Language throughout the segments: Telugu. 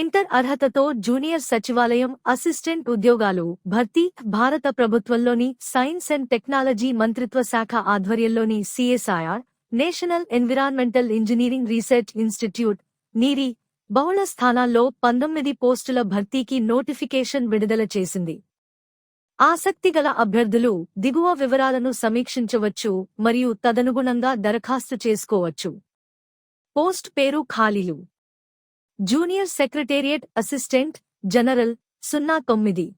ఇంటర్ అర్హతతో జూనియర్ సచివాలయం అసిస్టెంట్ ఉద్యోగాలు భర్తీ భారత ప్రభుత్వంలోని సైన్స్ అండ్ టెక్నాలజీ మంత్రిత్వ శాఖ ఆధ్వర్యంలోని CSIR national environmental engineering research institute NEERI బహుళ స్థానాల్లో పంతొమ్మిది పోస్టుల భర్తీకి నోటిఫికేషన్ విడుదల చేసింది. ఆసక్తిగల అభ్యర్థులు దిగువ వివరాలను సమీక్షించవచ్చు మరియు తదనుగుణంగా దరఖాస్తు చేసుకోవచ్చు. పోస్ట్ పేరు ఖాళీలు. జూనియర్ సెక్రటేరియట్ అసిస్టెంట్ జనరల్ సున్నా తొమ్మిది.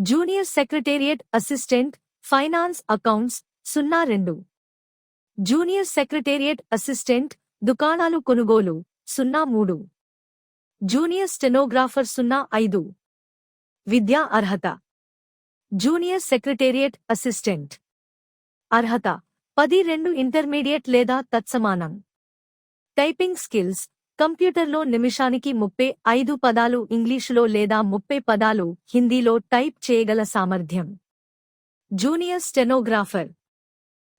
Junior secretariat assistant finance accounts సున్నా రెండు. జూనియర్ సెక్రటేరియట్ అసిస్టెంట్ దుకాణాలు కొనుగోలు సున్నా మూడు. జూనియర్ స్టెనోగ్రాఫర్ సున్నా ఐదు. విద్యా అర్హత. Junior secretariat assistant. అర్హత. పది రెండు ఇంటర్మీడియట్ లేదా తత్సమానం. టైపింగ్ స్కిల్స్ కంప్యూటర్లో నిమిషానికి ముప్పై ఐదు పదాలు ఇంగ్లీషులో లేదా ముప్పై పదాలు హిందీలో టైప్ చేయగల సామర్థ్యం. Junior stenographer.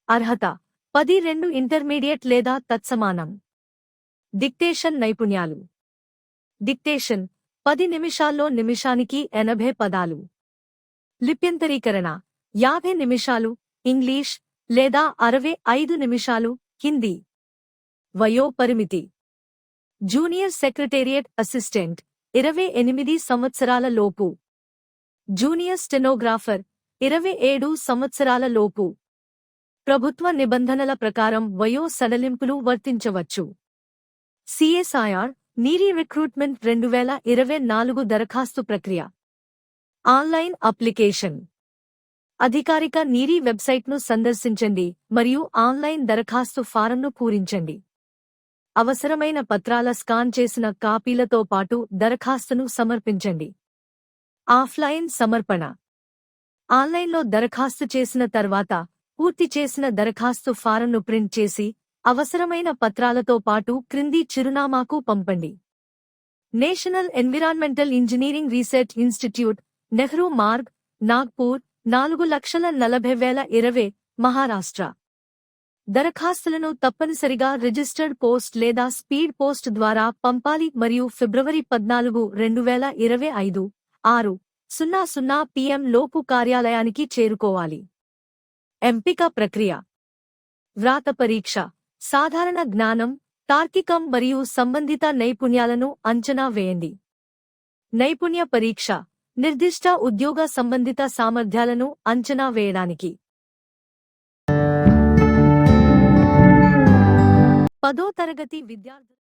అర్హత పది రెండు ఇంటర్మీడియట్ లేదా తత్సమానం. డిక్టేషన్ నైపుణ్యాలు. డిక్టేషన్ పది నిమిషాల్లో నిమిషానికి ఎనభై పదాలు. లిప్యంతరీకరణ యాభై నిమిషాలు ఇంగ్లీష్ లేదా అరవై ఐదు నిమిషాలు హిందీ. వయో పరిమితి జూనియర్ సెక్రటేరియట్ అసిస్టెంట్ ఇరవై ఎనిమిది సంవత్సరాల లోపు. జూనియర్ స్టెనోగ్రాఫర్ ఇరవై ఏడు సంవత్సరాల లోపు. ప్రభుత్వ నిబంధనల ప్రకారం వయో సడలింపులు వర్తించవచ్చు. సిఎస్ఐఆర్ నీరీ రిక్రూట్మెంట్ రెండు వేల ఇరవై నాలుగు దరఖాస్తు ప్రక్రియ. Online application. అధికారిక నీరీ వెబ్సైట్ను సందర్శించండి మరియు ఆన్లైన్ దరఖాస్తు ఫారంను పూరించండి. అవసరమైన పత్రాల స్కాన్ చేసిన కాపీలతో పాటు దరఖాస్తును సమర్పించండి. ఆఫ్లైన్ సమర్పణ. ఆన్లైన్లో దరఖాస్తు చేసిన తర్వాత పూర్తి చేసిన దరఖాస్తు ఫారంను ప్రింట్ చేసి అవసరమైన పత్రాలతో పాటు క్రింది చిరునామాకు పంపండి. National environmental engineering research institute Nehru Marg Nagpur నాలుగు లక్షల నలభై వేల ఇరవై మహారాష్ట్ర. దరఖాస్తులను తప్పనిసరిగా రిజిస్టర్డ్ పోస్ట్ లేదా స్పీడ్ పోస్ట్ ద్వారా పంపాలి మరియు ఫిబ్రవరి పద్నాలుగు రెండు వేల ఇరవై ఐదు ఆరు సున్నా సున్నా పిఎం లోపు కార్యాలయానికి చేరుకోవాలి. ఎంపిక ప్రక్రియ. వ్రాత పరీక్ష. సాధారణ జ్ఞానం తార్కికం మరియు సంబంధిత నైపుణ్యాలను అంచనా వేయండి. నైపుణ్య పరీక్ష. నిర్దిష్ట ఉద్యోగ సంబంధిత సామర్థ్యాలను అంచనా వేయడానికి. పదో తరగతి విద్యార్థులు